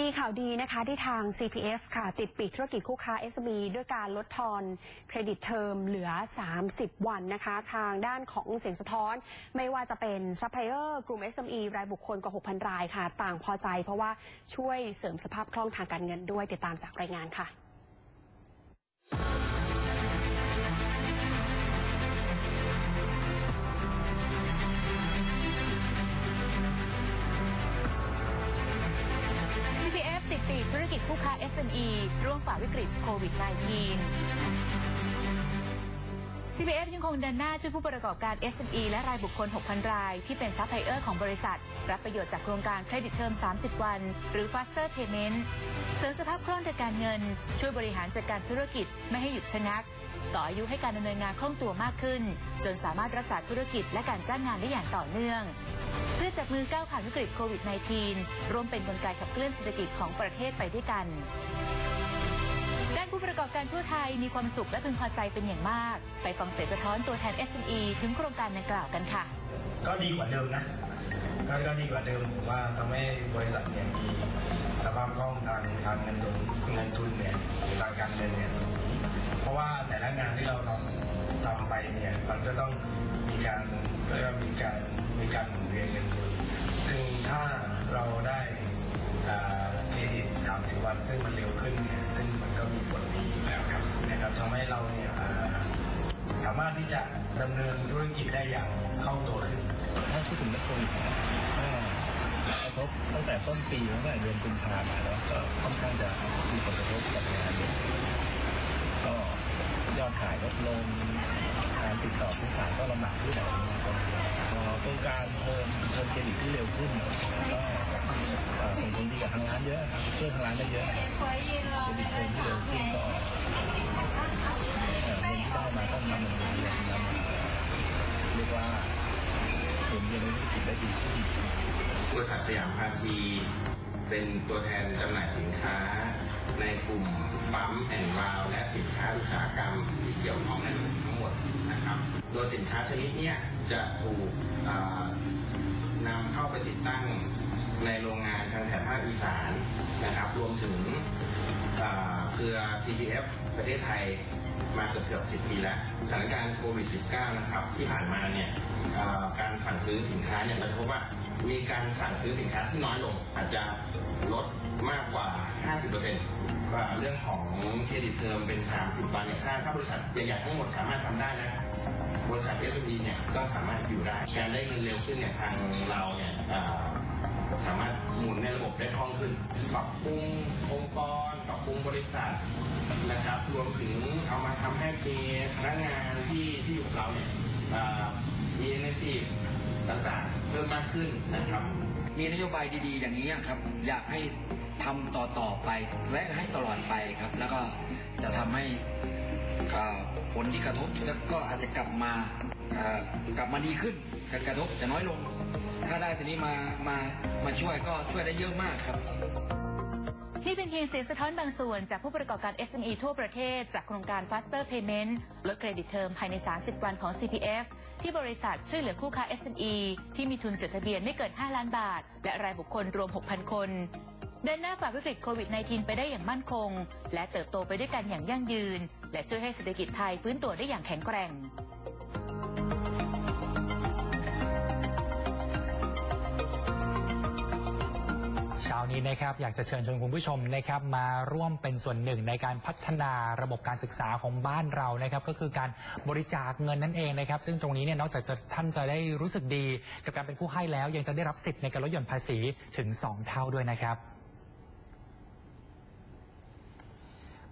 มีข่าวดีนะคะที่ทาง CPF ค่ะ ติดปีกธุรกิจคู่ค้า SME ด้วยการลดทอนเครดิตเทอมเหลือ 30 วันนะคะ ทางด้านของเสียงสะท้อน ไม่ว่าจะเป็นซัพพลายเออร์กลุ่ม SME รายบุคคลกว่า 6,000 รายค่ะ ต่างพอใจเพราะว่าช่วยเสริมสภาพคล่องทางการเงินด้วยติดตามจากรายงานค่ะ SME ร่วมฝ่าวิกฤตโควิด -19 CPF ยังคงเดินหน้าช่วยผู้ประกอบการ SME และรายบุคคล 6,000 ราย ที่เป็นซัพพลายเออร์ของบริษัท รับประโยชน์จากโครงการเครดิตเทอม 30 วัน หรือ Faster Payment เสริมสภาพคล่องทางการเงิน ช่วยบริหารจัดการธุรกิจไม่ให้หยุดชะงัก ต่ออายุให้การดำเนินงานคล่องตัวมากขึ้น จนสามารถรักษาธุรกิจและการจ้างงานได้อย่างต่อเนื่อง เพื่อจับมือก้าวผ่านวิกฤตโควิด -19 ร่วมเป็นกลไกขับเคลื่อนเศรษฐกิจของประเทศไปด้วยกัน ผู้ประกอบการทั่วไทยมีความสุขและพึงพอใจเป็นอย่างมาก ไปฟังเสียงสะท้อนตัวแทน SME ถึงโครงการดังกล่าวกันค่ะ ก็ดีกว่าเดิมนะก็ก็ดีกว่าเดิมผมว่าทำให้บริษัทเนี่ยมีสภาพคล่องทางทางเงินทุนเงินทุนเนี่ยทางการเงินเนี่ยสูงเพราะว่าแต่ละงานที่เราทำทำไปเนี่ยมันก็ต้องมีการก็เรียกว่ามีการมีการหมุนเวียนเงินทุนซึ่งถ้าเราได้เครดิต30 วัน ซึ่งมันเร็วขึ้นเนี่ย ที่จะดำเนินธุรกิจได้อย่างคล่องตัวขึ้นถ้าพูดถึงนักโควิดเนี่ยก็กระทบตั้งแต่ต้นปีตั้งแต่เดือนกุมภาพันธ์แล้วก็ค่อนข้างจะมีผลกระทบกับงานเยอะก็ยอดขายลดลงการติดต่อสื่อสารก็ลำบากที่ไหนพอโครงการเพิ่มเพิ่มเครดิตที่เร็วขึ้นก็ส่งผลดีกับทางร้านเยอะครับช่วยทางร้านได้เยอะเครดิตเพิ่มที่เร็วขึ้นก็ เอ่องนที่ได้มาก็นำมาเรียนนำมาเรียกว่าหมุนเวียนในธุรกิจได้ดีขึ้นบริษัทสยามพาทีเป็นตัวแทนจำหน่ายสินค้า ในกลุ่มปั๊มแอนด์วาลและสินค้าอุตสาหกรรมที่เกี่ยวข้องในทั้งหมดนะครับ โดยสินค้าชนิดนี้จะถูกนำเข้าไปติดตั้งในโรงงานทางแถบภาคอีสานนะครับ รวมถึง เครือ CPF ประเทศไทยมาเกือบเกือบ10 ปีแล้วสถานการณ์โควิด -19 นะครับที่ผ่านมาเนี่ยการสั่งซื้อสินค้าเนี่ยเราพบว่ามีการสั่งซื้อสินค้าที่น้อยลง อาจจะลดมากกว่า 50%กว่าเรื่องของเครดิตเทอมเป็น 30 วันเนี่ยถ้าถ้าบริษัทใหญ่ๆทั้งหมดสามารถทำได้นะบริษัท s อ b เนี่ยก็สามารถอยู่ได้การได้เงินเร็วขึ้นเนี่ยทางเราเนี่ยสามารถหมุนในระบบได้คล่องขึ้นปรับปรุงองค์กร รับปรุงบริษัทนะครับ รวมถึงเอามาทำให้มีพนักงานที่ที่อยู่กับเราเนี่ยมี energy ต่างๆ เพิ่มมากขึ้นนะครับ มีนโยบายดีๆ อย่างนี้ครับ อยากให้ทำต่อๆไปและให้ตลอดไปครับ แล้วก็จะทำให้ผลที่กระทบก็อาจจะกลับมากลับมาดีขึ้นการกระทบจะน้อยลง ถ้าได้ตัวนี้มามามาช่วยก็ช่วยได้เยอะมากครับ นี่เป็นเพียงเสียงสะท้อนบางส่วนจากผู้ประกอบการ SME ทั่วประเทศ จากโครงการ Faster Payment ลดเครดิตเทอมภายใน 30 วันของ CPF ที่บริษัทช่วยเหลือผู้ค้า SME ที่มีทุนจดทะเบียนไม่เกิน 5 ล้านบาท และรายบุคคลรวม 6,000 คน เดินหน้าฝ่าวิกฤตโควิด -19 ไปได้อย่างมั่นคง และเติบโตไปด้วยกันอย่างยั่งยืน และช่วยให้เศรษฐกิจไทยฟื้นตัวได้อย่างแข็งแกร่ง ช้านี้นะครับอยากจะเชิญชวนคุณผู้ชมนะครับมาร่วมเป็นส่วนหนึ่งในการพัฒนาระบบการศึกษาของบ้านเรานะครับก็คือการบริจาคเงินนั่นเองนะครับซึ่งตรงนี้เนี่ยนอกจากจะท่านจะได้รู้สึกดี กับการเป็นผู้ให้แล้วยังจะได้รับสิทธิ์ในการลดหย่อนภาษีถึง 2 เท่าด้วยนะครับ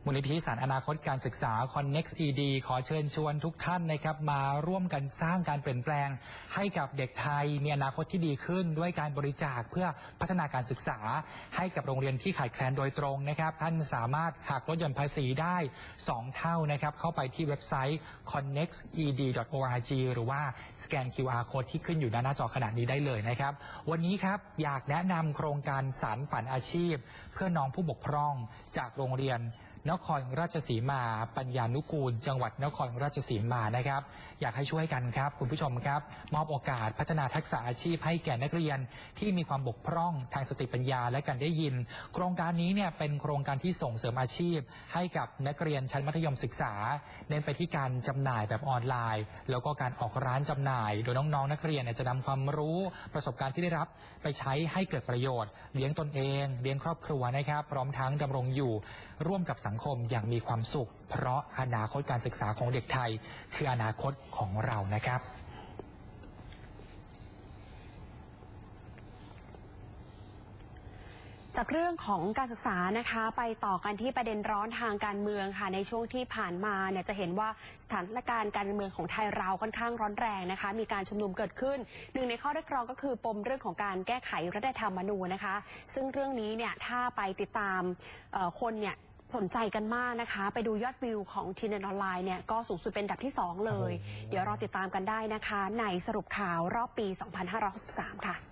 มูลนิธิสารอนาคตการศึกษา Connect ED ขอเชิญชวนทุกท่านนะครับ มาร่วมกันสร้างการเปลี่ยนแปลง ให้กับเด็กไทยมีอนาคตที่ดีขึ้น ด้วยการบริจาคเพื่อพัฒนาการศึกษา ให้กับโรงเรียนที่ขาดแคลนโดยตรงนะครับ ท่านสามารถหักลดหย่อนภาษีได้ 2 เท่านะครับ เข้าไปที่เว็บไซต์ connected.org หรือว่าสแกน QR code ที่ขึ้นอยู่หน้าจอขนาดนี้ได้เลยนะครับ วันนี้ครับอยากแนะนำโครงการสารฝันอาชีพ เพื่อน้องผู้บกพร่องจากโรงเรียน นครราชสีมา ปัญญานุกูล จังหวัดนครราชสีมานะครับ อยากให้ช่วยกันครับ คุณผู้ชมครับ มอบโอกาสพัฒนาทักษะอาชีพให้แก่นักเรียนที่มีความบกพร่องทางสติปัญญาและการได้ยิน โครงการนี้เนี่ยเป็นโครงการที่ส่งเสริมอาชีพ ให้กับนักเรียนชั้นมัธยมศึกษา เน้นไปที่การจำหน่ายแบบออนไลน์ แล้วก็การออกร้านจำหน่าย โดยน้องๆ นักเรียนนยจะนำความรู้ประสบการณ์ที่ได้รับไปใช้ให้เกิดประโยชน์ เลี้ยงตนเอง เลี้ยงครอบครัวนะครับ พร้อมทั้งดำรงอยู่ร่วมกับสังคมอย่างมีความสุข เพราะอนาคตการศึกษาของเด็กไทย คืออนาคตของเรานะครับจากเรื่องของการศึกษานะคะไปต่อกันที่ประเด็นร้อนทางการเมืองค่ะในช่วงที่ผ่านมาเนี่ยจะเห็นว่าสถานการณ์การเมืองของไทยเราค่อนข้างร้อนแรงนะคะ มีการชุมนุมเกิดขึ้น หนึ่งในข้อเรียกร้องก็คือปมเรื่องของการแก้ไขรัฐธรรมนูญนะคะ ซึ่งเรื่องนี้เนี่ยถ้าไปติดตามคนเนี่ย สนใจกันมากนะคะ ไปดูยอดวิวของทีเนนออนไลน์เนี่ยก็สูงสุดเป็นอันดับที่ 2 เลย เดี๋ยวรอติดตามกันได้นะคะ ในสรุปข่าวรอบปี 2563 ค่ะ